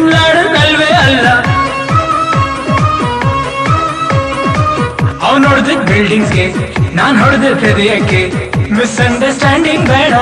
ತಮಿಳ್ನಾಡು ಕಲ್ವೇ ಅಲ್ಲ. ಅವ್ನು ನೋಡಿದ್ ಬಿಲ್ಡಿಂಗ್ಸ್ಗೆ ನಾನ್ ಹೊಡೆದ ಹೃದಯಕ್ಕೆ. ಮಿಸ್ಅಂಡರ್ಸ್ಟ್ಯಾಂಡಿಂಗ್ ಬೇಡ.